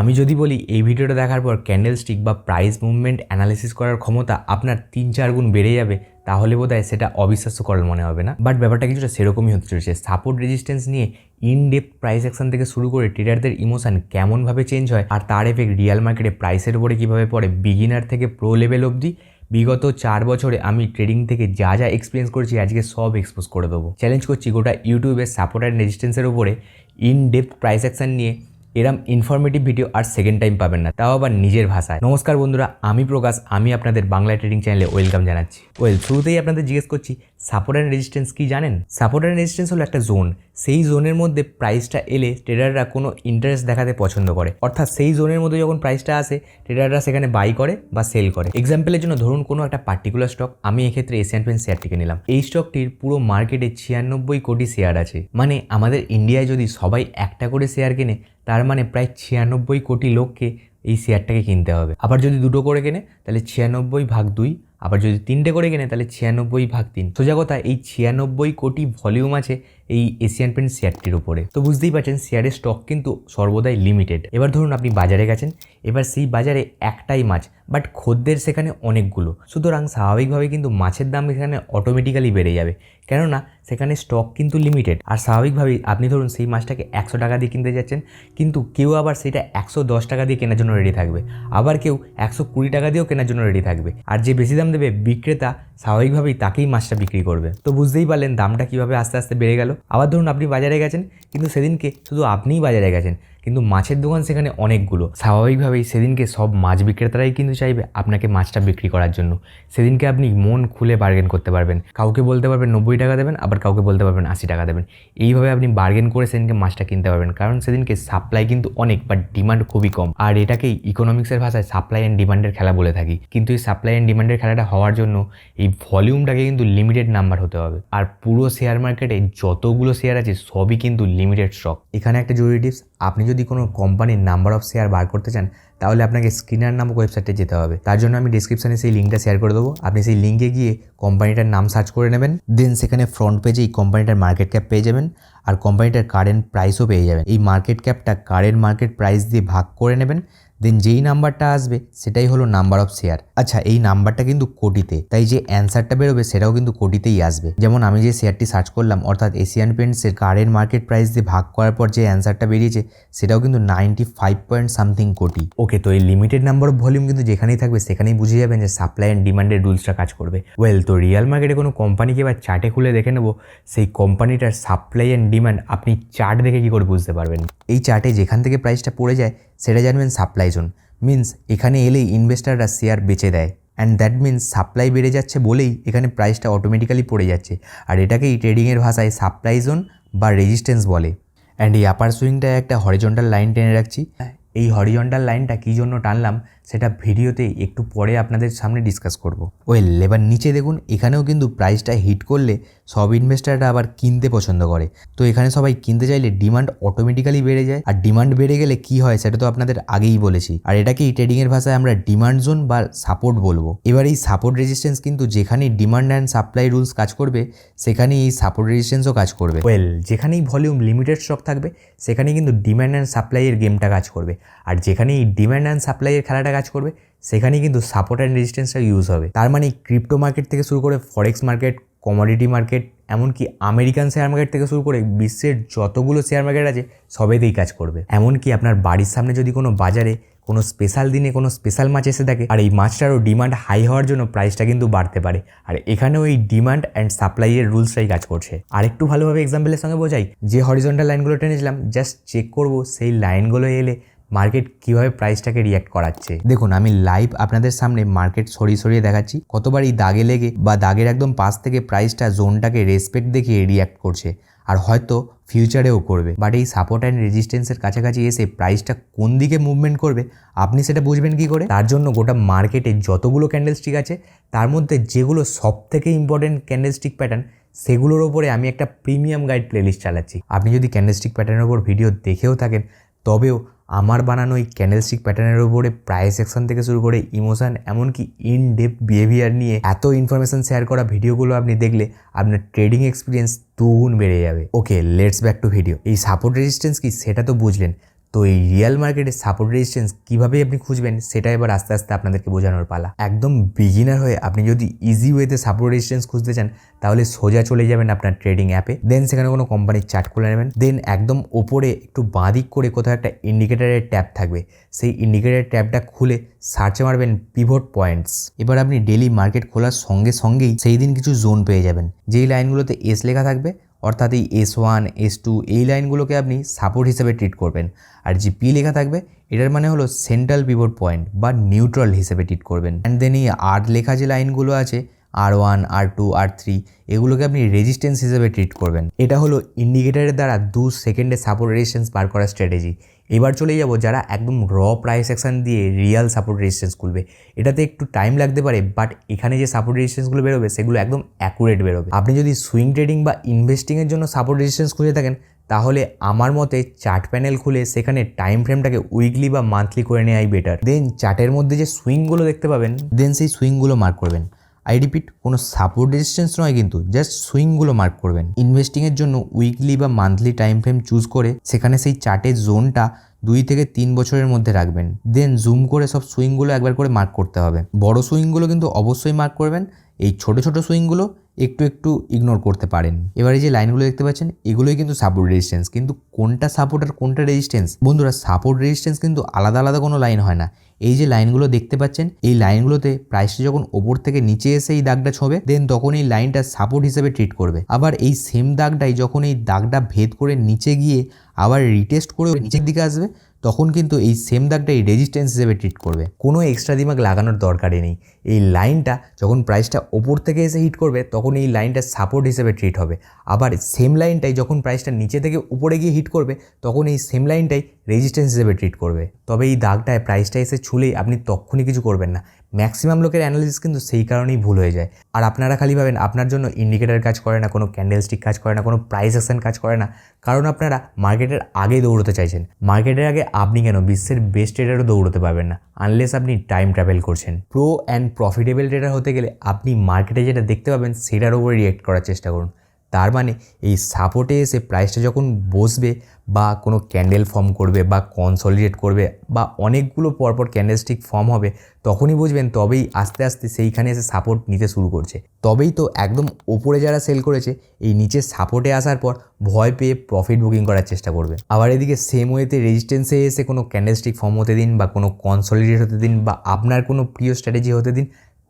আমি যদি বলি এই ভিডিওটা দেখার পর ক্যান্ডেল স্টিক বা প্রাইস মুভমেন্ট অ্যানালিসিস করার ক্ষমতা আপনার তিন চার গুণ বেড়ে যাবে, তাহলে বোধহয় সেটা অবিশ্বাস্য করার মনে হবে না। বাট ব্যাপারটা কিছুটা সেরকমই হতে চলেছে। সাপোর্ট রেজিস্ট্যান্স নিয়ে ইন ডেপ প্রাইস অ্যাকশন থেকে শুরু করে ট্রেডারদের ইমোশন কেমনভাবে চেঞ্জ হয় আর তার এফেক্ট রিয়াল মার্কেটে প্রাইসের উপরে কীভাবে পড়ে বিগিনার থেকে প্রো লেভেল অবধি, বিগত চার বছরে আমি ট্রেডিং থেকে যা যা এক্সপিরিয়েন্স করেছি আজকে সব এক্সপোজ করে দেবো। চ্যালেঞ্জ করছি গোটা ইউটিউবের সাপোর্ট অ্যান্ড রেজিস্ট্যান্সের উপরে ইন ডেপথ প্রাইস অ্যাকশন নিয়ে এরম ইনফরমেটিভ ভিডিও আর সেকেন্ড টাইম পাবেন না। তাও আবার নিজের ভাষায়। নমস্কার বন্ধুরা, আমি প্রকাশ। আমি আপনাদের বাংলা ট্রেডিং চ্যানেলে ওয়েলকাম জানাচ্ছি। ওয়েল শুরুতেই আপনাদের জিজ্ঞেস করছি সাপোর্ট অ্যান্ড রেজিস্ট্যান্স কি জানেন? সাপোর্ট অ্যান্ড রেজিস্ট্যান্স হলো একটা জোন সেই জোনের মধ্যে প্রাইসটা এলে ট্রেডাররা কোনো ইন্টারেস্ট দেখাতে পছন্দ করে। অর্থাৎ সেই জোনের মধ্যে যখন প্রাইসটা আসে ট্রেডাররা সেখানে বাই করে বা সেল করে। এক্সাম্পলের জন্য ধরুন কোনো একটা পার্টিকুলার স্টক আমি এক্ষেত্রে এশিয়ান পেন শেয়ারটিকে নিলাম। এই স্টকটির পুরো মার্কেটে ছিয়ানব্বই কোটি শেয়ার আছে। মানে আমাদের ইন্ডিয়ায় যদি সবাই একটা করে শেয়ার কেনে, তার মানে প্রায় ছিয়ানব্বই কোটি লোককে এই শেয়ারটাকে কিনতে হবে। আবার যদি দুটো করে কেনে, তাহলে ছিয়ানব্বই ভাগ দুই আবার যদি তিনটে করে কেনে, তাহলে ছিয়ানব্বই ভাগ তিন। সোজা কথা, এই ছিয়ানব্বই কোটি ভলিউম আছে এই এশিয়ান পেন্ট শেয়ারটির উপরে। তো বুঝতেই পারছেন, শেয়ারের স্টক কিন্তু সর্বদাই লিমিটেড এবার ধরুন আপনি বাজারে গেছেন, এবার সেই বাজারে একটাই মাছ বাট খদ্দের সেখানে অনেকগুলো। সুতরাং স্বাভাবিকভাবে কিন্তু মাছের দাম এখানে অটোমেটিক্যালি বেড়ে যাবে। কেননা, সেখানে স্টক কিন্তু লিমিটেড আর স্বাভাবিকভাবেই আপনি ধরুন সেই মাছটাকে একশো টাকা দিয়ে কিনতে যাচ্ছেন, কিন্তু কেউ আবার সেটা একশো দশ টাকা দিয়ে কেনার জন্য রেডি থাকবে। আবার কেউ একশো কুড়ি টাকা দিয়েও কেনার জন্য রেডি থাকবে। আর যে বেশি দাম দেবে বিক্রেতা স্বাভাবিকভাবেই তাকেই মাছটা বিক্রি করবে। তো বুঝতেই পারলেন দামটা কীভাবে আস্তে আস্তে বেড়ে গেল। আবার ধরুন আপনি বাজারে গেছেন, কিন্তু সেদিনকে শুধু আপনিই বাজারে গেছেন। কিন্তু মাছের দোকান সেখানে অনেকগুলো। স্বাভাবিকভাবেই সেদিনকে সব মাছ বিক্রেতারাই কিন্তু চাইবে আপনাকে মাছটা বিক্রি করার জন্য। সেদিনকে আপনি মন খুলে বার্গেন করতে পারবেন। কাউকে বলতে পারবেন নব্বই টাকা দেবেন, আবার কাউকে বলতে পারবেন আশি টাকা দেবেন। এইভাবে আপনি বার্গেন করে সেদিনকে মাছটা কিনতে পারবেন। কারণ সেদিনকে সাপ্লাই কিন্তু অনেক বাট ডিমান্ড খুবই কম। আর এটাকেই ইকোনমিক্সের ভাষায় সাপ্লাই অ্যান্ড ডিমান্ডের খেলা বলে থাকি। কিন্তু এই সাপ্লাই অ্যান্ড ডিমান্ডের খেলাটা হওয়ার জন্য এই ভলিউমটাকে কিন্তু লিমিটেড নাম্বার হতে হবে। আর পুরো শেয়ার মার্কেটে যতগুলো শেয়ার আছে সবই কিন্তু লিমিটেড স্টক এখানে একটা জরুরি টিপস আপনি যদি কোনো কোম্পানির নাম্বার অফ শেয়ার বার করতে চান, তাহলে আপনাকে স্ক্রিনার নামক ওয়েবসাইটে যেতে হবে। তার জন্য আমি ডিসক্রিপশানে সেই লিঙ্কটা শেয়ার করে দেবো। আপনি সেই লিঙ্কে গিয়ে কোম্পানিটার নাম সার্চ করে নেবেন। দেন সেখানে ফ্রন্ট পেজে এই কোম্পানিটার মার্কেট ক্যাপ পেয়ে যাবেন আর কোম্পানিটার কারেন্ট প্রাইসও পেয়ে যাবেন। এই মার্কেট ক্যাপটা কারেন্ট মার্কেট প্রাইস দিয়ে ভাগ করে নেবেন। দেন যেই নাম্বারটা আসবে, সেটাই হলো নাম্বার অফ শেয়ার আচ্ছা এই নাম্বারটা কিন্তু কোটিতে, তাই যে অ্যান্সারটা বেরোবে, সেটাও কিন্তু কোটিতেই আসবে। যেমন আমি যে শেয়ারটি সার্চ করলাম, অর্থাৎ এশিয়ান পেন্টসের কারেন্ট মার্কেট প্রাইস দিয়ে ভাগ করার পর যে অ্যান্সারটা বেরিয়েছে, সেটাও কিন্তু নাইনটি ফাইভ পয়েন্ট সামথিং কোটি। ওকে তো এই লিমিটেড নাম্বার অফ ভলিউম কিন্তু যেখানেই থাকবে, সেখানেই বুঝে যাবেন যে সাপ্লাই অ্যান্ড ডিমান্ডের রুলসটা কাজ করবে। ওয়েল তো রিয়াল মার্কেটে কোনো কোম্পানিকে এবার চার্টে খুলে দেখে নেব, সেই কোম্পানিটার সাপ্লাই অ্যান্ড ডিমান্ড আপনি চার্ট দেখে কী করে বুঝতে পারবেন? এই চার্টে যেখান থেকে প্রাইসটা পড়ে যায়, সেটা জানবেন সাপ্লাই জোন মিন্স এখানে এলেই ইনভেস্টাররা শেয়ার বেচে দেয়। অ্যান্ড দ্যাট মিন্স সাপ্লাই বেড়ে যাচ্ছে বলেই এখানে প্রাইসটা অটোমেটিক্যালি পড়ে যাচ্ছে। আর এটাকেই ট্রেডিংয়ের ভাষায় সাপ্লাই জোন বা রেজিস্ট্যান্স বলে। অ্যান্ড এই আপার সুইংটায় একটা হরিজন্টাল লাইন টেনে রাখছি। এই হরিজন্টাল লাইনটা কী জন্য টানলাম? সেটা ভিডিওতে একটু পরে আপনাদের সামনে ডিসকাস করব। ওয়েল, এবার নিচে দেখুন, এখানেও কিন্তু প্রাইসটা হিট করলে সব ইনভেস্টাররা আবার কিনতে পছন্দ করে। তো এখানে সবাই কিনতে চাইলে ডিমান্ড অটোমেটিক্যালি বেড়ে যায়। আর ডিমান্ড বেড়ে গেলে কি হয় সেটা তো আপনাদের আগেই বলেছি। আর এটাকেই ট্রেডিংয়ের ভাষায় আমরা ডিমান্ড জোন বা সাপোর্ট বলব। এবার এই সাপোর্ট রেজিস্ট্যান্স কিন্তু যেখানেই ডিমান্ড অ্যান্ড সাপ্লাই রুলস কাজ করবে, সেখানেই এই সাপোর্ট রেজিস্ট্যান্সও কাজ করবে। ওয়েল, যেখানেই ভলিউম লিমিটেড স্টক থাকবে, সেখানেই কিন্তু ডিমান্ড অ্যান্ড সাপ্লাইয়ের গেমটা কাজ করবে। আর যেখানেই ডিমান্ড অ্যান্ড সাপ্লাইয়ের খেলাটা কাজ করবে, সেখানেই কিন্তু সাপোর্ট অ্যান্ড রেজিস্ট্যান্সটা ইউজ হবে। তার মানে ক্রিপ্টো মার্কেট থেকে শুরু করে ফরেক্স মার্কেট কমোডিটি মার্কেট এমনকি আমেরিকান শেয়ার মার্কেট থেকে শুরু করে বিশ্বের যতগুলো শেয়ার মার্কেট আছে, সবেতেই কাজ করবে। এমনকি আপনার বাড়ির সামনে যদি কোনো বাজারে কোনো স্পেশাল দিনে কোনো স্পেশাল মাছ এসে থাকে, আর এই মাছটারও ডিমান্ড হাই হওয়ার জন্য প্রাইসটা কিন্তু বাড়তে পারে। আর এখানেও এই ডিমান্ড অ্যান্ড সাপ্লাইয়ের রুলসটাই কাজ করছে। আর একটু ভালোভাবে এক্সাম্পলের সঙ্গে বোঝাই, যে হরিজন্টাল লাইনগুলো টেনেছিলাম জাস্ট চেক করব, সেই লাইনগুলো এলে মার্কেট কীভাবে প্রাইসটাকে রিয়াক্ট করাচ্ছে? দেখুন, আমি লাইভ আপনাদের সামনে মার্কেট সরিয়ে সরিয়ে দেখাচ্ছি। কতবার এই দাগে লেগে বা দাগের একদম পাশ থেকে প্রাইসটা জোনটাকে রেসপেক্ট দেখিয়ে রিয়াক্ট করছে। আর হয়তো ফিউচারেও করবে। বাট এই সাপোর্ট অ্যান্ড রেজিস্ট্যান্সের কাছাকাছি এসে প্রাইসটা কোন দিকে মুভমেন্ট করবে, আপনি সেটা বুঝবেন কি করে? তার জন্য গোটা মার্কেটে যতগুলো ক্যান্ডেলস্টিক আছে, তার মধ্যে যেগুলো সব থেকে ইম্পর্টেন্ট ক্যান্ডেলস্টিক প্যাটার্ন সেগুলোর ওপরে আমি একটা প্রিমিয়াম গাইড প্লেলিস্ট চালাচ্ছি। আপনি যদি ক্যান্ডেলস্টিক প্যাটার্নের ওপর ভিডিও দেখেও থাকেন, তবেও আমার বানানো এই ক্যান্ডেলস্টিক প্যাটার্নের উপরে প্রাইস সেকশন থেকে শুরু করে ইমোশন এমনকি ইন ডেপ বিহেভিয়ার নিয়ে এত ইনফরমেশন শেয়ার করা ভিডিওগুলো আপনি দেখলে আপনার ট্রেডিং এক্সপিরিয়েন্স দুগুণ বেড়ে যাবে। Okay let's back to video এই সাপোর্ট রেজিস্ট্যান্স কি? সেটা তো বুঝলেন। তো এই রিয়েল মার্কেটে সাপোর্ট রেজিস্ট্যান্স কীভাবে আপনি খুঁজবেন, সেটা এবার আস্তে আস্তে আপনাদেরকে বোঝানোর পালা। একদম বিগিনার হয়ে আপনি যদি ইজি ওয়েতে সাপোর্ট রেজিস্ট্যান্স খুঁজতে চান, তাহলে সোজা চলে যাবেন আপনার ট্রেডিং অ্যাপে দেন সেখানে কোনো কোম্পানির চার্ট খুলে নেবেন। দেন একদম ওপরে একটু বাঁদিক করে কোথাও একটা ইন্ডিকেটারের ট্যাব থাকবে। সেই ইন্ডিকেটারের ট্যাবটা খুলে সার্চে মারবেন পিভট পয়েন্টস এবার আপনি ডেলি মার্কেট খোলার সঙ্গে সঙ্গেই সেই দিন কিছু জোন পেয়ে যাবেন। যেই লাইনগুলোতে এস লেখা থাকবে অর্থাৎ এই এস ওয়ান এস টু এই লাইনগুলোকে আপনি সাপোর্ট হিসেবে ট্রিট করবেন। আর যে পি লেখা থাকবে, এটার মানে হলো সেন্ট্রাল পিভট পয়েন্ট বা নিউট্রাল হিসেবে ট্রিট করবেন। অ্যান্ড দেন এই আর লেখা যে লাইনগুলো আছে R one, R two, R three এগুলোকে আপনি রেজিস্ট্যান্স হিসেবে ট্রিট করবেন। এটা হলো ইন্ডিকেটারের দ্বারা দু সেকেন্ডে সাপোর্ট রেজিস্ট্যান্স বার করার স্ট্র্যাটেজি এবার চলে যাব যারা একদম র প্রাইস অ্যাকশন দিয়ে রিয়াল সাপোর্ট রেজিস্ট্যান্স খুলবে। এটাতে একটু টাইম লাগতে পারে বাট এখানে যে সাপোর্ট রেজিস্ট্যান্সগুলো বেরোবে, সেগুলো একদম অ্যাকুরেট বেরোবে। আপনি যদি সুইং ট্রেডিং বা ইনভেস্টিংয়ের জন্য সাপোর্ট রেজিস্ট্যান্স খুঁজে থাকেন, তাহলে আমার মতে চার্ট প্যানেল খুলে সেখানে টাইম ফ্রেমটাকে উইকলি বা মান্থলি করে নেওয়াই বেটার দেন চার্টের মধ্যে যে সুইংগুলো দেখতে পাবেন দেন সেই সুইংগুলো মার্ক করবেন। আই রিপিট কোনো সাপোর্ট রেজিস্ট্যান্স নয় কিন্তু জাস্ট সুইংগুলো মার্ক করবেন। ইনভেস্টিংয়ের জন্য উইকলি বা মান্থলি টাইম ফ্রেম চুজ করে সেখানে সেই চার্টের জোনটা দুই থেকে তিন বছরের মধ্যে রাখবেন। দেন জুম করে সব সুইংগুলো একবার করে মার্ক করতে হবে। বড় সুইংগুলো কিন্তু অবশ্যই মার্ক করবেন। এই ছোট ছোট সুইংগুলো একটু একটু ইগনোর করতে পারেন। এবার এই যে লাইনগুলো দেখতে পাচ্ছেন, এগুলোই কিন্তু সাপোর্ট রেজিস্ট্যান্স কিন্তু কোনটা সাপোর্ট আর কোনটা রেজিস্ট্যান্স বন্ধুরা সাপোর্ট রেজিস্ট্যান্স কিন্তু আলাদা আলাদা কোনো লাইন হয় না। এই যে লাইনগুলো দেখতে পাচ্ছেন, এই লাইনগুলোতে প্রাইসটা যখন ওপর থেকে নিচে এসে এই দাগটা ছোবে দেন তখন এই লাইনটা সাপোর্ট হিসেবে ট্রিট করবে। আবার এই সেম দাগটাই যখন এই দাগটা ভেদ করে নিচে গিয়ে আবার রিটেস্ট করে নিচের দিকে আসবে তখন কিন্তু এই সেম দাগটা এই রেজিস্ট্যান্স হিসেবে ট্রিট করবে। কোনো এক্সট্রা দিমাগ লাগানোর দরকারই নেই। এই লাইনটা যখন প্রাইসটা ওপর থেকে এসে হিট করবে, তখন এই লাইনটা সাপোর্ট হিসেবে ট্রিট হবে। আবার সেম লাইনটাই যখন প্রাইসটা নিচে থেকে উপরে গিয়ে হিট করবে, তখন এই সেম লাইনটাই রেজিস্ট্যান্স হিসেবে ট্রিট করবে। তবে এই দাগটায় প্রাইসটা এসে ছুলেই আপনি তখনই কিছু করবেন না। ম্যাক্সিমাম লোকের অ্যানালিসিস কিন্তু সেই কারণেই ভুল হয়ে যায়। আর আপনারা খালি ভাবেন, আপনার জন্য ইন্ডিকেটার কাজ করে না, কোনো ক্যান্ডেল স্টিক কাজ করে না, কোনো প্রাইস অ্যাকশন কাজ করে না। কারণ আপনারা মার্কেটের আগে দৌড়তে চাইছেন। মার্কেটের আগে আপনি কেন বিশ্বের বেস্ট ট্রেডারও দৌড়তে পারবেন না আনলেস আপনি টাইম ট্রাভেল করছেন। প্রো অ্যান্ড প্রফিটেবল ট্রেডার হতে গেলে আপনি মার্কেটে যেটা দেখতে পাবেন, সেটার উপরে রিয়েক্ট করার চেষ্টা করুন। তার মানে এই সাপোর্টে এসে প্রাইসটা যখন বসবে বা কোনো ক্যান্ডেল ফর্ম করবে বা কনসলিডেট করবে বা অনেকগুলো পরপর ক্যান্ডেলস্টিক ফর্ম হবে, তখনই বুঝবেন তবেই আস্তে আস্তে সেইখানে এসে সাপোর্ট নিতে শুরু করছে। তবেই তো একদম ওপরে যারা সেল করেছে, এই নিচে সাপোর্টে আসার পর ভয় পেয়ে প্রফিট বুকিং করার চেষ্টা করবে। আবার এদিকে সেম ওয়েতে রেজিস্ট্যান্সে এসে কোনো ক্যান্ডেলস্টিক ফর্ম হতে দিন বা কোনো কনসলিডেট হতে দিন বা আপনার কোনো প্রিয় স্ট্র্যাটেজি হতে দিন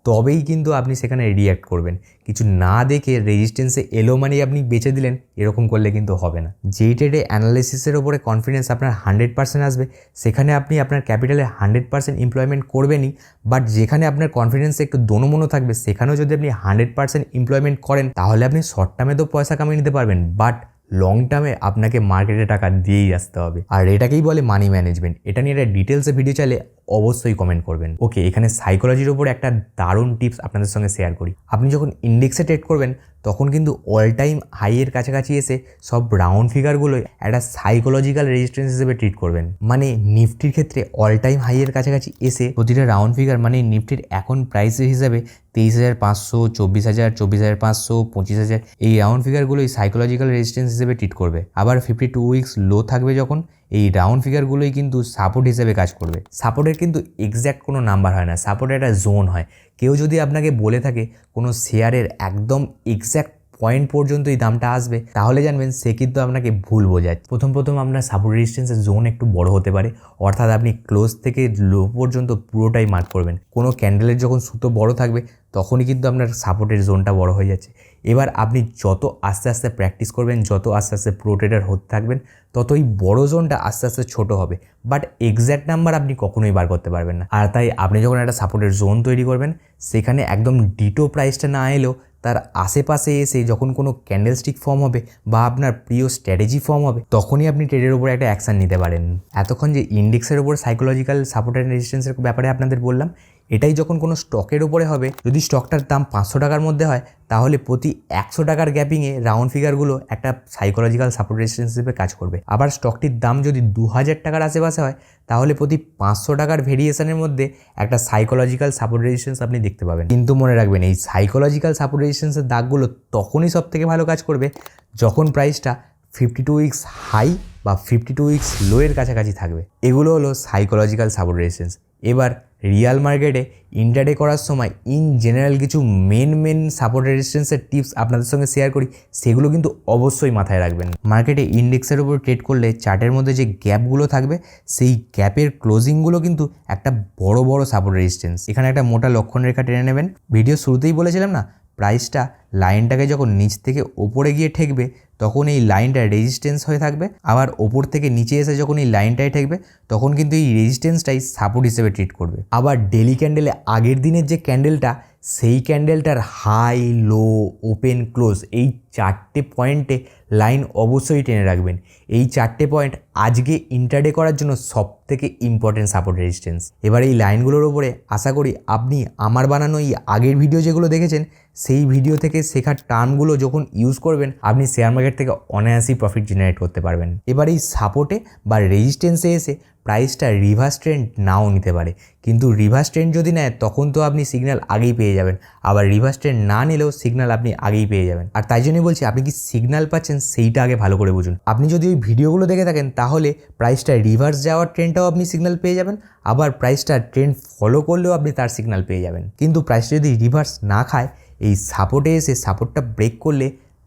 তবেই কিন্তু আপনি সেখানে রিয়্যাক্ট করবেন। কিছু না দেখে রেজিস্ট্যান্সে এলো মানে আপনি বেঁচে দিলেন, এরকম করলে কিন্তু হবে না। যেই ট্রেডে অ্যানালিসিসের ওপরে কনফিডেন্স আপনার হান্ড্রেড পার্সেন্ট আসবে। সেখানে আপনি আপনার ক্যাপিটালে হান্ড্রেড পার্সেন্ট এমপ্লয়মেন্ট করবেনই বাট যেখানে আপনার কনফিডেন্স একটু দোনোমনো থাকবে, সেখানেও যদি আপনি হান্ড্রেড পার্সেন্ট এমপ্লয়মেন্ট করেন, তাহলে আপনি শর্ট টার্মে তো পয়সা কামিয়ে নিতে পারবেন বাট লং টার্মে আপনাকে মার্কেটে টাকা দিয়েই আসতে হবে। আর এটাকেই বলে মানি ম্যানেজমেন্ট এটা নিয়ে একটা ডিটেলসে ভিডিও চাইলে অবশ্যই কমেন্ট করবেন। ওকে এখানে সাইকোলজির ওপর একটা দারুণ টিপস আপনাদের সঙ্গে শেয়ার করি। আপনি যখন ইন্ডেক্সে ট্রেড করবেন তখন কিন্তু অল টাইম হাইয়ের কাছাকাছি এসে সব রাউন্ড ফিগারগুলোই একটা সাইকোলজিক্যাল রেজিস্ট্যান্স হিসেবে ট্রিট করবেন। মানে নিফটির ক্ষেত্রে অল টাইম হাইয়ের কাছাকাছি এসে প্রতিটা রাউন্ড ফিগার মানে নিফটির এখন প্রাইসের হিসাবে তেইশ হাজার পাঁচশো, চব্বিশ হাজার চব্বিশ হাজার পাঁচশো, পঁচিশ হাজার, এই রাউন্ড ফিগারগুলোই সাইকোলজিক্যাল রেজিস্ট্যান্স হিসেবে ট্রিট করবে। আবার ফিফটি টু উইক্স লো থাকবে যখন, এই রাউন্ড ফিগারগুলোই কিন্তু সাপোর্ট হিসেবে কাজ করবে। সাপোর্টের কিন্তু এক্স্যাক্ট কোনো নাম্বার হয় না। সাপোর্টের একটা জোন হয়। কেউ যদি আপনাকে বলে থাকে কোনো শেয়ারের একদম এক্স্যাক্ট পয়েন্ট পর্যন্ত এই দামটা আসবে, তাহলে জানবেন সে কিন্তু আপনাকে ভুল বোঝায় প্রথম প্রথম আপনার সাপোর্ট রেজিস্ট্যান্সের জোন একটু বড় হতে পারে, অর্থাৎ আপনি ক্লোজ থেকে লো পর্যন্ত পুরোটাই মার্ক করবেন। কোনো ক্যান্ডেলের যখন সুতো বড় থাকবে, তখনই কিন্তু আপনার সাপোর্টের জোনটা বড় হয়ে যাচ্ছে। এবার আপনি যত আস্তে আস্তে প্র্যাকটিস করবেন, যত আস্তে আস্তে প্রো ট্রেডার হতে থাকবেন, ততই বড় জোনটা আস্তে আস্তে ছোট হবে। বাট এক্স্যাক্ট নাম্বার আপনি কখনোই বার করতে পারবেন না। আর তাই আপনি যখন একটা সাপোর্টের জোন তৈরি করবেন, সেখানে একদম ডিটো প্রাইসটা না এলেও তার আশেপাশে এসে যখন কোনো ক্যান্ডেলস্টিক ফর্ম হবে বা আপনার প্রিয় স্ট্র্যাটেজি ফর্ম হবে, তখনই আপনি ট্রেডের উপরে একটা অ্যাকশান নিতে পারেন। এতক্ষণ যে ইন্ডেক্সের উপর সাইকোলজিক্যাল সাপোর্ট অ্যান্ড রেজিস্ট্যান্সের ব্যাপারে আপনাদের বললাম এটাই যখন কোনো স্টকের ওপরে হবে, যদি স্টকটার দাম পাঁচশো টাকার মধ্যে হয়, তাহলে প্রতি একশো টাকার গ্যাপিংয়ে রাউন্ড ফিগারগুলো একটা সাইকোলজিক্যাল সাপোর্ট রেজিস্ট্যান্স হিসেবে কাজ করবে। আবার স্টকটির দাম যদি দু হাজার টাকার আশেপাশে হয়, তাহলে প্রতি পাঁচশো টাকার ভেরিয়েশনের মধ্যে একটা সাইকোলজিক্যাল সাপোর্ট রেজিস্ট্যান্স আপনি দেখতে পাবেন। কিন্তু মনে রাখবেন, এই সাইকোলজিক্যাল সাপোর্ট রেজিস্ট্যান্সের দাগগুলো তখনই সব থেকে ভালো কাজ করবে যখন প্রাইসটা ফিফটি টু উইক্স হাই বা ফিফটি টু উইক্স লোয়ের কাছাকাছি থাকবে। এগুলো হলো সাইকোলজিক্যাল সাপোর্ট রেজিস্ট্যান্স এবার রিয়াল মার্কেটে ইন্টারডে করার সময় ইন জেনারেল কিছু মেন মেন সাপোর্ট রেজিস্ট্যান্সের টিপস আপনাদের সঙ্গে শেয়ার করি, সেগুলো কিন্তু অবশ্যই মাথায় রাখবেন। মার্কেটে ইন্ডেক্সের উপর ট্রেড করলে চার্টের মধ্যে যে গ্যাপগুলো থাকবে, সেই গ্যাপের ক্লোজিংগুলো কিন্তু একটা বড় বড় সাপোর্ট রেজিস্ট্যান্স এখানে একটা মোটা লক্ষণ রেখা টেনে নেবেন। ভিডিও শুরুতেই বলেছিলাম না প্রাইসটা লাইনটাকে যখন নিচ থেকে ওপরে গিয়ে ঠেকবে, তখন এই লাইনটা রেজিস্ট্যান্স হয়ে থাকবে। আবার ওপর থেকে নিচে এসে যখন এই লাইনটাই ঠেকবে, তখন কিন্তু এই রেজিস্ট্যান্সটাই সাপোর্ট হিসেবে ট্রিট করবে। আবার ডেলি ক্যান্ডেলে আগের দিনের যে ক্যান্ডেলটা সেই ক্যান্ডেলটার হাই লো ওপেন ক্লোজ এই চারটে পয়েন্টে লাইন অবশ্যই টেনে রাখবেন। এই চারটে পয়েন্ট আজকে ইন্টারডে করার জন্য সব থেকে ইম্পর্টেন্ট সাপোর্ট রেজিস্ট্যান্স এবার এই লাইনগুলোর ওপরে আশা করি আপনি আমার বানানো এই আগের ভিডিও যেগুলো দেখেছেন, সেই ভিডিও থেকে শেখার টার্মগুলো যখন ইউজ করবেন, আপনি শেয়ার মার্কেট থেকে অনায়াসই প্রফিট জেনারেট করতে পারবেন। এবার এই সাপোর্টে বা রেজিস্ট্যান্সে এসে প্রাইসটা রিভার্স ট্রেন্ড নাও নিতে পারে। কিন্তু রিভার্স ট্রেন্ড যদি নেয়, তখন তো আপনি সিগন্যাল আগেই পেয়ে যাবেন। আবার রিভার্স ট্রেন্ড না নিলেও সিগন্যাল আপনি আগেই পেয়ে যাবেন। আর তাই জন্যই বলছি, আপনি কি সিগন্যাল পাচ্ছেন সেইটা আগে ভালো করে বুঝুন। আপনি যদি ওই ভিডিওগুলো দেখে থাকেন, তাহলে প্রাইসটা রিভার্স যাওয়ার ট্রেন্ডটাও আপনি সিগন্যাল পেয়ে যাবেন। আবার প্রাইসটা ট্রেন্ড ফলো করলেও আপনি তার সিগন্যাল পেয়ে যাবেন। কিন্তু প্রাইসটা যদি রিভার্স না খায়, এই সাপোর্টে এসে সাপোর্টটা ব্রেক করলে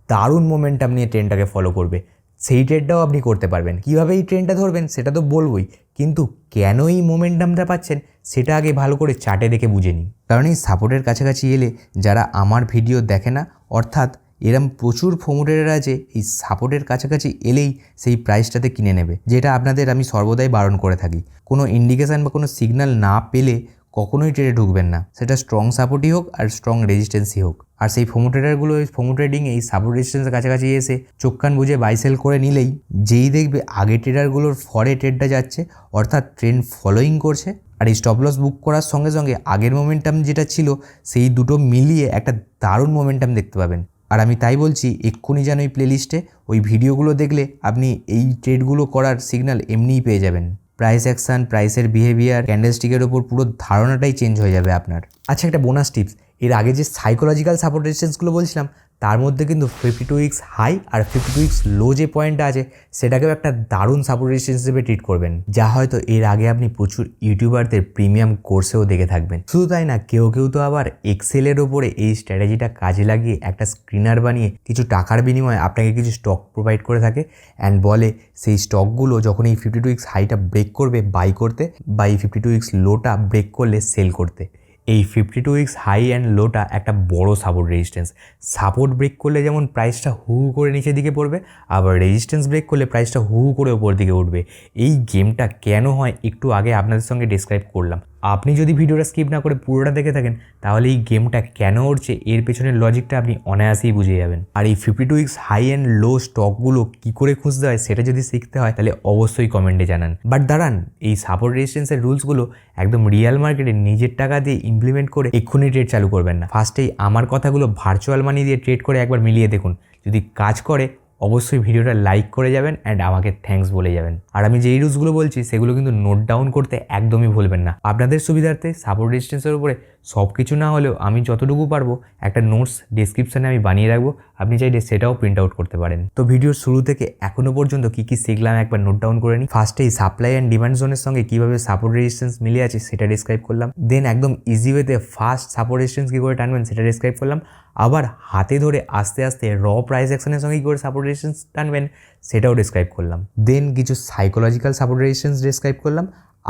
দারুণ মোমেন্টাম নিয়ে ট্রেনটাকে ফলো করবে। সেই ট্রেডটাও আপনি করতে পারবেন। কীভাবে এই ট্রেনটা ধরবেন, সেটা তো বলবোই। কিন্তু কেন এই মোমেন্টামটা পাচ্ছেন সেটা আগে ভালো করে চার্টে দেখে বুঝে নিই কারণ এই সাপোর্টের কাছাকাছি এলে যারা আমার ভিডিও দেখে না, অর্থাৎ এরম প্রচুর ফোমোটেরা আছে এই সাপোর্টের কাছাকাছি এলেই সেই প্রাইসটাতে কিনে নেবে, যেটা আপনাদের আমি সর্বদাই বারণ করে থাকি। কোনো ইন্ডিকেশান বা কোনো সিগন্যাল না পেলে কখনোই ট্রেডে ঢুকবেন না। সেটা স্ট্রং সাপোর্টই হোক আর স্ট্রং রেজিস্ট্যান্সই হোক। আর সেই ফোমো ট্রেডারগুলো ওই ফোমো ট্রেডিং এই সাপোর্ট রেজিস্ট্যান্সের কাছাকাছি এসে চোখ কান বুঝে বাইসেল করে নিলেই যেই দেখবে আগে ট্রেডারগুলোর ফরে ট্রেডটা যাচ্ছে, অর্থাৎ ট্রেন্ড ফলোয়িং করছে আর এই স্টপ লস বুক করার সঙ্গে সঙ্গে আগের মোমেন্টাম যেটা ছিল সেই দুটো মিলিয়ে একটা দারুণ মোমেন্টাম দেখতে পাবেন। আর আমি তাই বলছি, এক্ষুনি যেন ওই প্লেলিস্টে ওই ভিডিওগুলো দেখলে আপনি এই ট্রেডগুলো করার সিগন্যাল এমনিই পেয়ে যাবেন। প্রাইস অ্যাকশান প্রাইসের বিহেভিয়ার ক্যান্ডেলস্টিকের ওপর পুরো ধারণাটাই চেঞ্জ হয়ে যাবে আপনার। আচ্ছা একটা বোনাস টিপস এর আগে যে সাইকোলজিক্যাল সাপোর্ট রেজিস্ট্যান্সগুলো বলছিলাম, তার মধ্যে কিন্তু ফিফটি টু উইক্স হাই আর ফিফটি টু উইক্স লো যে পয়েন্টটা আছে, সেটাকেও একটা দারুণ সাপোর্ট রেজিস্ট্যান্স হিসেবে ট্রিট করবেন। যা হয়তো এর আগে আপনি প্রচুর ইউটিউবারদের প্রিমিয়াম কোর্সেও দেখে থাকবেন। শুধু তাই না, কেউ কেউ তো আবার এক্সেলের ওপরে এই স্ট্র্যাটেজিটা কাজে লাগিয়ে একটা স্ক্রিনার বানিয়ে কিছু টাকার বিনিময়ে আপনাকে কিছু স্টক প্রোভাইড করে থাকে অ্যান্ড বলে সেই স্টকগুলো যখন এই ফিফটি টু উইক্স হাইটা ব্রেক করবে বাই করতে বা এই ফিফটি টু উইক্স লোটা ব্রেক করলে সেল করতে। এই fifty two weeks high and লোটা একটা বড় সাপোর্ট রেজিস্ট্যান্স সাপোর্ট ব্রেক করলে যেমন প্রাইসটা হু করে নিচের দিকে পড়বে, আবার রেজিস্ট্যান্স ব্রেক করলে প্রাইসটা হু করে ওপর দিকে উঠবে। এই গেমটা কেন হয় একটু আগে আপনাদের সঙ্গে ডিসক্রাইব করলাম। আপনি যদি ভিডিওটা স্কিপ না করে পুরোটা দেখে থাকেন, তাহলে এই গেমটা কেন উঠছে এর পেছনের লজিকটা আপনি অনায়াসেই বুঝে যাবেন। আর এই fifty two weeks high and low স্টকগুলো কী করে খুঁজতে হয়, সেটা যদি শিখতে হয়, তাহলে অবশ্যই কমেন্টে জানান। বাট দাঁড়ান, এই সাপোর্ট রেজিস্ট্যান্সের রুলসগুলো একদম রিয়েল মার্কেটে নিজের টাকা দিয়ে ইমপ্লিমেন্ট করে এক্ষুনি ট্রেড চালু করবেন না। ফার্স্টেই আমার কথাগুলো ভার্চুয়াল মানি দিয়ে ট্রেড করে একবার মিলিয়ে দেখুন। যদি কাজ করে অবশ্যই ভিডিওটা লাইক করে যাবেন অ্যান্ড আমাকে থ্যাঙ্কস বলে যাবেন। আর আমি যেই রুলসগুলো বলছি, সেগুলো কিন্তু নোট ডাউন করতে একদমই ভুলবেন না। আপনাদের সুবিধার্থে সাপোর্ট ডিস্টেন্সের উপরে সব কিছু না হলেও আমি যতটুকু পারব, একটা নোটস ডিসক্রিপশানে আমি বানিয়ে রাখব। আপনি চাইলে সেটাও প্রিন্ট আউট করতে পারেন। তো ভিডিওর শুরু থেকে এখনও পর্যন্ত কী কী শিখলাম একবার নোট ডাউন করে নিই। ফার্স্টেই সাপ্লাই অ্যান্ড ডিমান্ড জোনের সঙ্গে কীভাবে সাপোর্ট রেজিস্ট্যান্স মিলে আছে, সেটা ডিসক্রাইব করলাম। দেন একদম ইজি ওয়েতে ফার্স্ট সাপোর্ট রেজিস্ট্যান্স কী করে টানবেন, সেটা ডিসক্রাইব করলাম। আবার হাতে ধরে আস্তে আস্তে র প্রাইস অ্যাকশনের সঙ্গে কী করে সাপোর্ট রেজিস্ট্যান্স টানবেন সেটাও ডিসক্রাইব করলাম। দেন কিছু সাইকোলজিক্যাল সাপোর্ট রেজিস্ট্যান্স ডিসক্রাইব করলাম,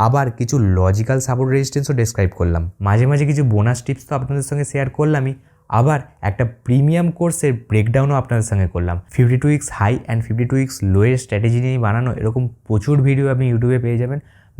আবার কিছু লজিক্যাল সাপোর্ট রেজিস্ট্যান্সও ডিসক্রাইব করলাম। মাঝে মাঝে কিছু বোনাস টিপস তো আপনাদের সঙ্গে শেয়ার করলামই, আবার একটা প্রিমিয়াম কোর্সের ব্রেকডাউনও আপনাদের সঙ্গে করলাম। Fifty two weeks high and fifty two weeks লোয়ের strategy নিয়ে বানানো এরকম প্রচুর ভিডিও আপনি ইউটিউবে পেয়ে যাবেন।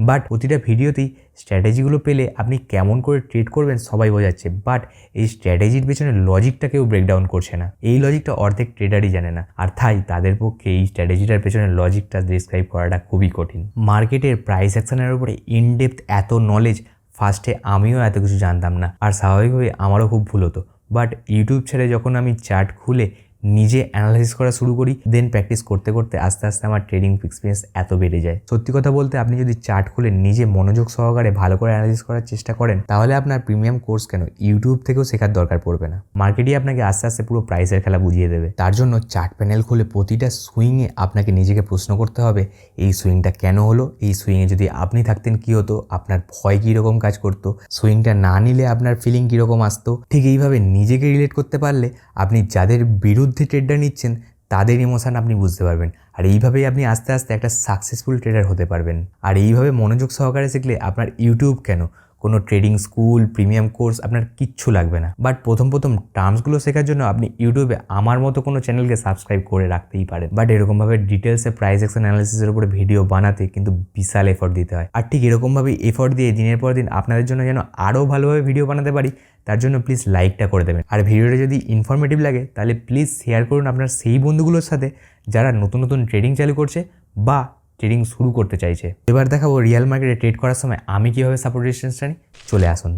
বাট প্রতিটা ভিডিওতেই স্ট্র্যাটেজিগুলো পেলে আপনি কেমন করে ট্রেড করবেন সবাই বোঝাচ্ছে। বাট এই স্ট্র্যাটেজির পেছনে লজিকটা কেউ ব্রেকডাউন করছে না। এই লজিকটা অর্ধেক ট্রেডারই জানে না। আর তাই তাদের পক্ষে এই স্ট্র্যাটেজিটার পেছনে লজিকটা ডিসক্রাইব করাটা খুবই কঠিন। মার্কেটের প্রাইস অ্যাকশনের উপরে ইনডেপথ এত নলেজ ফার্স্টে আমিও এত কিছু জানতাম না। আর স্বাভাবিকভাবে আমারও খুব ভুল হতো। বাট ইউটিউব ছেড়ে যখন আমি চার্ট খুলে নিজে অ্যানালাইসিস করা শুরু করি দেন প্র্যাকটিস করতে করতে আস্তে আস্তে আমার ট্রেডিং এক্সপিরিয়েন্স এত বেড়ে যায়। সত্যি কথা বলতে আপনি যদি চার্ট খুলে নিজে মনোযোগ সহকারে ভালো করে অ্যানালাইসিস করার চেষ্টা করেন, তাহলে আপনার প্রিমিয়াম কোর্স কেন ইউটিউব থেকেও শেখার দরকার পড়বে না। মার্কেটই আপনাকে আস্তে আস্তে পুরো প্রাইসের খেলা বুঝিয়ে দেবে। তার জন্য চার্ট প্যানেল খুলে প্রতিটা সুইংয়ে আপনাকে নিজেকে প্রশ্ন করতে হবে, এই সুইংটা কেন হলো? এই সুইংয়ে যদি আপনি থাকতেন কি হতো? আপনার ভয় কীরকম কাজ করতো? সুইংটা না নিলে আপনার ফিলিং কীরকম আসতো? ঠিক এইভাবে নিজেকে রিলেট করতে পারলে আপনি যাদের বিরুদ্ধে ট্রেডটা নিচ্ছেন, তাদের ইমোশান আপনি বুঝতে পারবেন। আর এইভাবেই আপনি আস্তে আস্তে একটা সাকসেসফুল ট্রেডার হতে পারবেন। আর এইভাবে মনোযোগ সহকারে শিখলে আপনার ইউটিউব কেন? কোনো ট্রেডিং স্কুল, প্রিমিয়াম কোর্স আপনার কিচ্ছু লাগবে না। বাট প্রথম প্রথম টার্মসগুলো শেখার জন্য আপনি ইউটিউবে আমার মতো কোনো চ্যানেলকে সাবস্ক্রাইব করে রাখতেই পারেন। বাট এরকমভাবে ডিটেলসে প্রাইস অ্যাকশন অ্যানালিসিসের উপরে ভিডিও বানাতে কিন্তু বিশাল এফর্ট দিতে হয়। আর ঠিক এরকমভাবেই এফর্ট দিয়ে দিনের পর দিন আপনাদের জন্য যেন আরও ভালোভাবে ভিডিও বানাতে পারি, তার জন্য প্লিজ লাইকটা করে দেবেন। আর ভিডিওটা যদি ইনফরমেটিভ লাগে, তাহলে প্লিজ শেয়ার করুন আপনার সেই বন্ধুগুলোর সাথে যারা নতুন নতুন ট্রেডিং চালু করছে বা ট্রেডিং শুরু করতে চাইছে। এবার দেখাবো রিয়েল মার্কেটে ট্রেড করার সময় আমি কীভাবে সাপোর্ট রেজিস্ট্যান্স টানি চলে আসুন।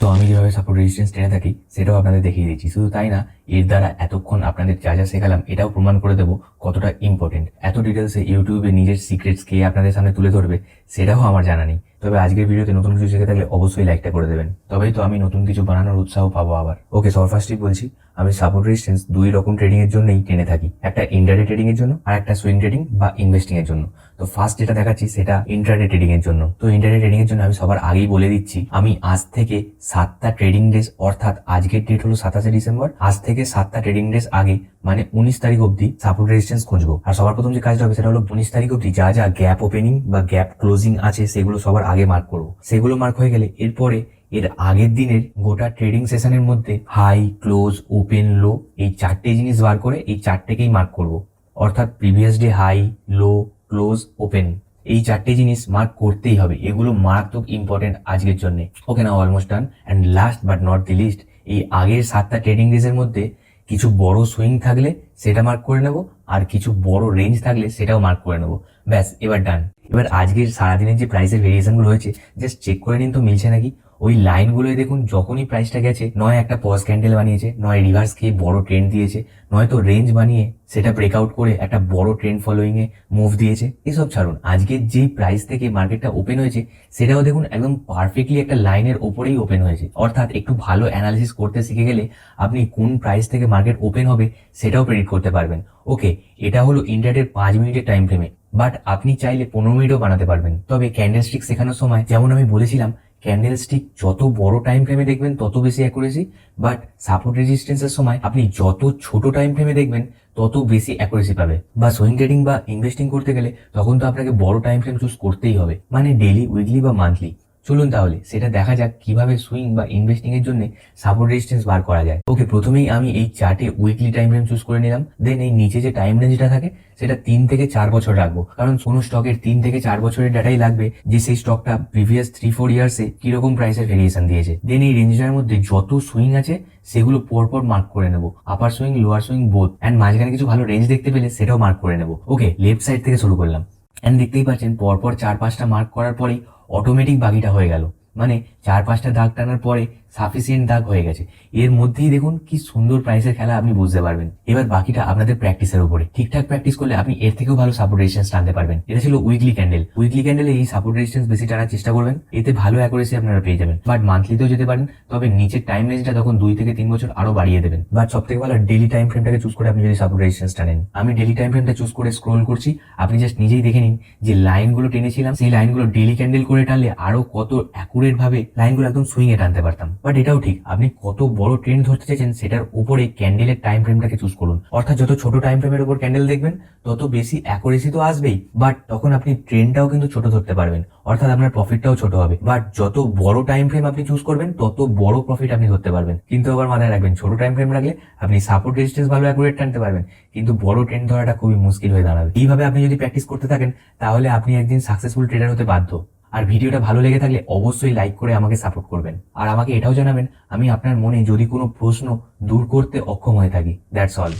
তো আমি যেভাবে সাপোর্ট রেজিস্ট্যান্স টেনে থাকি, সেটাও আপনাদের দেখিয়ে দিচ্ছি। শুধু তাই না, এর দ্বারা এতক্ষণ আপনাদের যা যা শেখালাম, এটাও প্রমাণ করে দেবো কতটা ইম্পর্টেন্ট এত ডিটেলসে ইউটিউবে নিজের সিক্রেটস কে আপনাদের সামনে তুলে ধরবে, সেটাও আমার জানা নেই। তবে আজকের ভিডিওতে নতুন কিছু শিখে থাকলে অবশ্যই লাইকটা করে দেবেন। তবেই তো আমি নতুন কিছু বানানোর উৎসাহ পাবো আবার। ওকে সর ফার্স্টই বলছি, আমি সাপোর্ট রেজিস্ট্যান্স দুই রকম ট্রেডিং এর জন্যই টেনে থাকি। একটা ইন্টারডে ট্রেডিং এর জন্য আর একটা সুইং ট্রেডিং বা ইনভেস্টিং এর জন্য। তো ফার্স্ট যেটা দেখাচ্ছি সেটা ইন্টারডে ট্রেডিং এর জন্য। তো ইন্টারডে ট্রেডিং এর জন্য আমি সবার আগেই বলে দিচ্ছি, আমি আজ থেকে সাতটা ট্রেডিং ডেজ অর্থাৎ আজকের ডেট হলো সাতাশে ডিসেম্বর, আজ থেকে সাতটা ট্রেডিং ডেজ আগে মানে উনিশ তারিখ অবধি সাপোর্ট রেজিস্ট্যান্স খুঁজবো। আর সবার প্রথম যে কাজটা হবে সেটা হলো উনিশ তারিখ অবধি যা যা গ্যাপ ওপেনিং বা গ্যাপ ক্লোজিং আছে সেগুলো সবার আগে মার্ক করব। সেগুলো মার্ক হয়ে গেলে এরপরে এর আগের দিনের গোটা ট্রেডিং সেশনের মধ্যে হাই ক্লোজ ওপেন লো এই চারটে জিনিস বার করে এই চারটেকেই মার্ক করব। অর্থাৎ previous day high low close open এই চারটে জিনিস মার্ক করতেই হবে। এগুলো মারাত্মক ইম্পর্টেন্ট আজকের জন্য। ওকে না almost done and last but not the least এই আগের সাতটা ট্রেডিং ডেজের মধ্যে কিছু বড় সুইং থাকলে সেটা মার্ক করে নেব, আর কিছু বড় রেঞ্জ থাকলে সেটাও মার্ক করে নেব। ব্যাস, এবার ডান এবার আজকের সারাদিনের যে প্রাইসের ভেরিয়েশনগুলো হয়েছে জাস্ট চেক করে নিন তো মিলছে নাকি। ওই লাইনগুলোই দেখুন যখনই প্রাইসটা গেছে, নয় একটা পজ ক্যান্ডেল বানিয়েছে, নয় রিভার্স খেয়ে বড় ট্রেন্ড দিয়েছে নয়তো রেঞ্জ বানিয়ে সেটা ব্রেকআউট করে একটা বড় ট্রেন্ড ফলোয়িং এ মুভ দিয়েছে, এসব ছাড়ুন। আজকে যেই প্রাইস থেকে মার্কেটটা ওপেন হয়েছে, সেটাও দেখুন একদম পারফেক্টলি একটা লাইনের ওপরেই ওপেন হয়েছে। অর্থাৎ একটু ভালো অ্যানালিসিস করতে শিখে গেলে আপনি কোন প্রাইস থেকে মার্কেট ওপেন হবে সেটাও প্রেডিক্ট করতে পারবেন। ওকে এটা হলো ইন্টারনেটের পাঁচ মিনিটের টাইম ফ্রেমে বাট আপনি চাইলে পনেরো মিনিটও বানাতে পারবেন। তবে ক্যান্ডেল স্টিক শেখানোর সময় যেমন আমি বলেছিলাম ক্যান্ডেল স্টিক যত বড় টাইম ফ্রেমে দেখবেন, তত বেশি অ্যাকুরেসি বাট সাপোর্ট রেজিস্ট্যান্সের সময় আপনি যত ছোট টাইম ফ্রেমে দেখবেন, তত বেশি অ্যাকুরেসি পাবে। বা সোয়িং ট্রেডিং বা ইনভেস্টিং করতে গেলে তখন তো আপনাকে বড় টাইম ফ্রেম চুজ করতেই হবে। মানে ডেলি উইকলি বা মান্থলি চলুন তাহলে, সেটা দেখা যাক কীভাবে সুইং বা ইনভেস্টিং এর জন্য সাপোর্ট রেজিস্ট্যান্স বার করা যায়। ওকে প্রথমেই আমি এই চার্টে উইকলি টাইম ফ্রেম চুজ করে নিলাম। দেন এই নিচে যে টাইম রেঞ্জটা থাকে, সেটা তিন থেকে চার বছর রাখব। কারণ কোনো স্টকের তিন থেকে চার বছরের ডাটাই লাগবে যে সেই স্টকটা প্রিভিয়াস থ্রি ফোর ইয়ার্সে কীরকম প্রাইসের ভেরিয়েশন দিয়েছে। দেন এই রেঞ্জটার মধ্যে যত সুইং আছে, সেগুলো পরপর মার্ক করে নেব। Upper swing lower swing both and মাঝখানে কিছু ভালো রেঞ্জ দেখতে পেলে সেটাও মার্ক করে নেব। ওকে লেফট সাইড থেকে শুরু করলাম। অ্যান্ড দেখতেই পাচ্ছেন, পরপর চার, পাঁচটা মার্ক করার পরেই অটোমেটিক বাকিটা হয়ে গেল। মানে চার পাঁচটা দাগ টানার পরে সাফিসিয়েন্ট দাগ হয়ে গেছে। এর মধ্যেই দেখুন কি সুন্দর প্রাইসের খেলা আপনি বুঝতে পারবেন। এবার বাকিটা আপনাদের প্র্যাকটিসের উপরে। ঠিকঠাক প্র্যাকটিস করলে আপনি এর থেকেও ভালো সাপোর্ট রেজিস্ট্যান্স টানতে পারবেন। এটা ছিল উইকলি ক্যান্ডেল উইকলি ক্যান্ডেলে এই সাপোর্ট রেজিস্ট্যান্স বেশি টানার চেষ্টা করবেন। এতে ভালো অ্যাকুরেসি আপনারা পেয়ে যাবেন। বাট মান্থলিতেও যেতে পারেন। তবে নিচের টাইম রেঞ্জটা তখন দুই থেকে তিন বছর আরও বাড়িয়ে দেবেন। বাট সব থেকে ভালো ডেলি টাইম ফ্রেমটাকে চুজ করে আপনি যদি সাপোর্ট রেজিস্ট্যান্স টানেন। আমি ডেলি টাইম ফ্রেমটা চুজ করে স্ক্রোল করছি। আপনি জাস্ট নিজেই দেখে নিন যে লাইনগুলো টেনেছিলাম, সেই লাইনগুলো ডেলি ক্যান্ডেল করে টানলে আরও কত অ্যাকুরেট ভাবে লাইনগুলো একদম সুইং এ টানতে পারতাম। বাট এটাও ঠিক। আপনি কত বড় ট্রেন্ড ধরতে চাইছেন সেটার উপরে ক্যান্ডেলের টাইম ফ্রেমটাকে চুজ করুন। অর্থাৎ যত ছোট টাইম ফ্রেমের উপর ক্যান্ডেল দেখবেন, তত বেশি অ্যাকুরেসি তো আসবেই। বাট তখন আপনি ট্রেনটাও কিন্তু ছোট ধরতে পারবেন। অর্থাৎ আপনার প্রফিটটাও ছোট হবে। বাট যত বড় টাইম ফ্রেম আপনি চুজ করবেন, তত বড় প্রফিট আপনি ধরতে পারবেন। কিন্তু আবার মাথায় রাখবেন, ছোট টাইম ফ্রেম রাখলে আপনি সাপোর্ট রেজিস্ট্যান্স ভালো অ্যাকুরেট টানতে পারবেন। কিন্তু বড় ট্রেন্ড ধরাটা খুবই মুশকিল হয়ে দাঁড়াবে। এইভাবে আপনি যদি প্র্যাকটিস করতে থাকেন, তাহলে আপনি একদিন সাকসেসফুল ট্রেডার হতে বাধ্য। আর ভিডিওটা ভালো লেগে থাকলে অবশ্যই লাইক করে আমাকে সাপোর্ট করবেন। আর আমাকে এটাও জানাবেন, আমি আপনার মনে যদি কোনো প্রশ্ন দূর করতে অক্ষম হয়ে থাকি দ্যাটস অল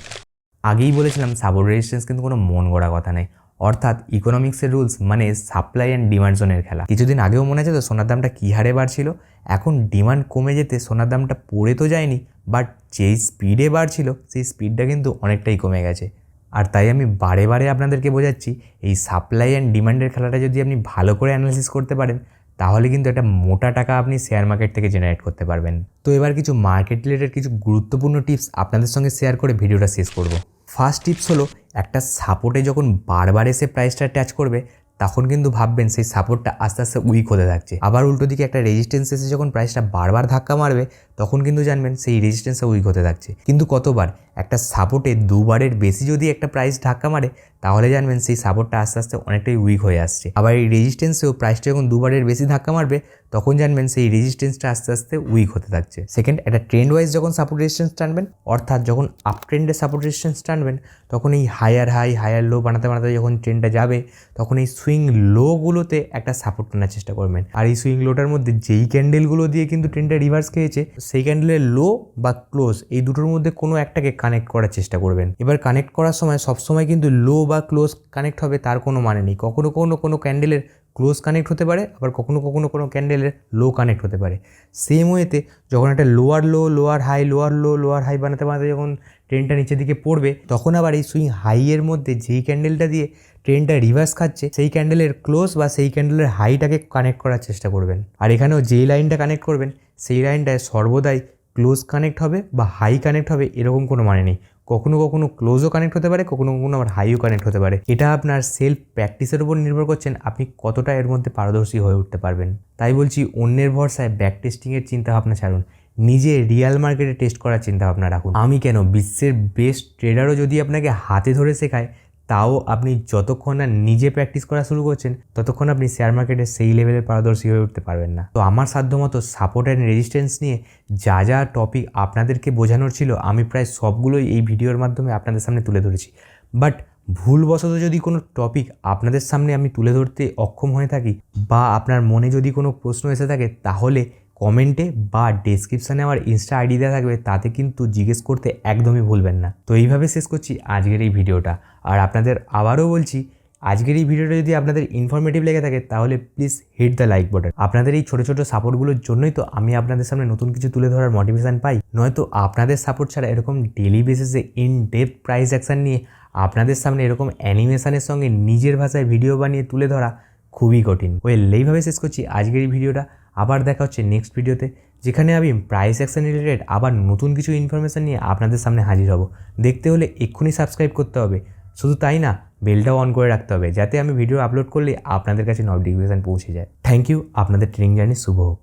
আগেই বলেছিলাম সাপোর্ট রেজিস্ট্যান্স কিন্তু কোনো মন গড়া কথা নেই অর্থাৎ ইকোনমিক্সের রুলস মানে সাপ্লাই অ্যান্ড ডিমান্ড জোনের খেলা। কিছুদিন আগেও মনে আছে তো, সোনার দামটা কী হারে বাড়ছিল? এখন ডিমান্ড কমে যেতে সোনার দামটা পড়ে তো যায়নি বাট যেই স্পিডে বাড়ছিল, সেই স্পিডটা কিন্তু অনেকটাই কমে গেছে। আর তাই আমি বারে বারে আপনাদেরকে বোঝাচ্ছি, এই সাপ্লাই অ্যান্ড ডিমান্ডের খেলাটা যদি আপনি ভালো করে অ্যানালিসিস করতে পারেন, তাহলে কিন্তু একটা মোটা টাকা আপনি শেয়ার মার্কেট থেকে জেনারেট করতে পারবেন। তো এবার কিছু মার্কেট রিলেটেড কিছু গুরুত্বপূর্ণ টিপস আপনাদের সঙ্গে শেয়ার করে ভিডিওটা শেষ করব। ফার্স্ট টিপস হলো, একটা সাপোর্টে যখন বারবার এসে প্রাইসটা ট্যাচ করবে, তখন কিন্তু ভাববেন সেই সাপোর্টটা আস্তে আস্তে উইক হতে থাকছে। আবার উল্টো দিকে একটা রেজিস্ট্যান্স এসে যখন প্রাইসটা বারবার ধাক্কা মারবে, তখন কিন্তু জানবেন সেই রেজিস্ট্যান্সটা উইক হতে থাকছে। কিন্তু কতবার? একটা সাপোর্টে দুবারের বেশি যদি একটা প্রাইস ধাক্কা মারে, তাহলে জানবেন সেই সাপোর্টটা আস্তে আস্তে অনেকটাই উইক হয়ে আসছে। আবার এই রেজিস্ট্যান্সেও প্রাইসটা যখন দুবারের বেশি ধাক্কা মারবে, তখন জানবেন সেই রেজিস্ট্যান্সটা আস্তে আস্তে উইক হতে থাকছে। সেকেন্ড একটা ট্রেন্ড ওয়াইজ যখন সাপোর্ট রেজিস্ট্যান্স টানবেন, অর্থাৎ যখন আপ ট্রেন্ডে সাপোর্ট রেজিস্ট্যান্স টানবেন, তখন এই হায়ার হাই হায়ার লো বানাতে বানাতে যখন ট্রেন্ডটা যাবে, তখন এই সুইং লোগুলোতে একটা সাপোর্ট টানার চেষ্টা করবেন। আর এই সুইং লোটার মধ্যে যেই ক্যান্ডেলগুলো দিয়ে কিন্তু ট্রেন্ডটা রিভার্স খেয়েছে, সেই ক্যান্ডেলের লো বা ক্লোজ এই দুটোর মধ্যে কোনো একটাকে কানেক্ট করার চেষ্টা করবেন। এবার কানেক্ট করার সময় সবসময় কিন্তু লো বা ক্লোজ কানেক্ট হবে তার কোনো মানে নেই। কখনো কখনো কোনো ক্যান্ডেলের ক্লোজ কানেক্ট হতে পারে, আবার কখনো কখনো কোনো ক্যান্ডেলের লো কানেক্ট হতে পারে। সেম ওয়েতে যখন একটা lower low lower high lower low lower high বানাতে বানাতে যখন ট্রেনটা নিচের দিকে পড়বে, তখন আবার এই সুইং হাইয়ের মধ্যে যেই ক্যান্ডেলটা দিয়ে ট্রেনটা রিভার্স খাচ্ছে, সেই ক্যান্ডেলের ক্লোজ বা সেই ক্যান্ডেলের হাইটাকে কানেক্ট করার চেষ্টা করবেন। আর এখানেও যেই লাইনটা কানেক্ট করবেন, সেই লাইনটায় সর্বদাই ক্লোজ কানেক্ট হবে বা হাই কানেক্ট হবে এরকম কোনো মানে নেই। কখনো কখনো ক্লোজও কানেক্ট হতে পারে, কখনো কখনো আবার হাইও কানেক্ট হতে পারে। এটা আপনার সেলফ প্র্যাকটিসের উপর নির্ভর করছেন, আপনি কতটা এর মধ্যে পারদর্শী হয়ে উঠতে পারবেন। তাই বলছি, অন্যের ভরসায় ব্যাক টেস্টিংয়ের চিন্তা ভাবনা ছাড়ুন। নিজে রিয়াল মার্কেটে টেস্ট করার চিন্তা ভাবনা রাখুন। আমি কেন, বিশ্বের বেস্ট ট্রেডারও যদি আপনাকে হাতে ধরে শেখায় তাও আপনি যতক্ষণ না নিজে প্র্যাকটিস করা শুরু করছেন, ততক্ষণ আপনি শেয়ার মার্কেটে সেই লেভেলে পারদর্শী হয়ে উঠতে পারবেন না। তো আমার সাধ্যমতো সাপোর্ট অ্যান্ড রেজিস্ট্যান্স নিয়ে যা যা টপিক আপনাদেরকে বোঝানোর ছিল, আমি প্রায় সবগুলোই এই ভিডিওর মাধ্যমে আপনাদের সামনে তুলে ধরেছি। বাট ভুলবশত যদি কোনো টপিক আপনাদের সামনে আমি তুলে ধরতে অক্ষম হয়ে থাকি বা আপনার মনে যদি কোনো প্রশ্ন এসে থাকে, তাহলে কমেন্টে বা ডেসক্রিপশানে আমার ইনস্টা আইডি দেওয়া থাকবে, তাতে কিন্তু জিজ্ঞেস করতে একদমই ভুলবেন না। তো এইভাবে শেষ করছি আজকের এই ভিডিওটা। আর আপনাদের আবারও বলছি, আজকের এই ভিডিওটা যদি আপনাদের ইনফরমেটিভ লেগে থাকে, তাহলে please hit the like button আপনাদের এই ছোটো ছোটো সাপোর্টগুলোর জন্যই তো আমি আপনাদের সামনে নতুন কিছু তুলে ধরার মোটিভেশন পাই। নয়তো আপনাদের সাপোর্ট ছাড়া এরকম ডেলি বেসিসে ইন ডেপথ প্রাইস অ্যাকশান নিয়ে আপনাদের সামনে এরকম অ্যানিমেশনের সঙ্গে নিজের ভাষায় ভিডিও বানিয়ে তুলে ধরা খুবই কঠিন। ওয়েল, এইভাবে শেষ করছি আজকের এই ভিডিওটা। আবার দেখা হচ্ছে নেক্সট ভিডিওতে যেখানে আমি প্রাইস অ্যাকশন রিলেটেড আবার নতুন কিছু ইনফরমেশান নিয়ে আপনাদের সামনে হাজির হব। দেখতে হলে এক্ষুনি সাবস্ক্রাইব করতে হবে। শুধু তাই না বেলটাও অন করে রাখতে হবে, যাতে আমি ভিডিও আপলোড করলে আপনাদের কাছে নোটিফিকেশান পৌঁছে যায়। থ্যাংক ইউ আপনাদের ট্রেনিং জার্নি শুভ হোক।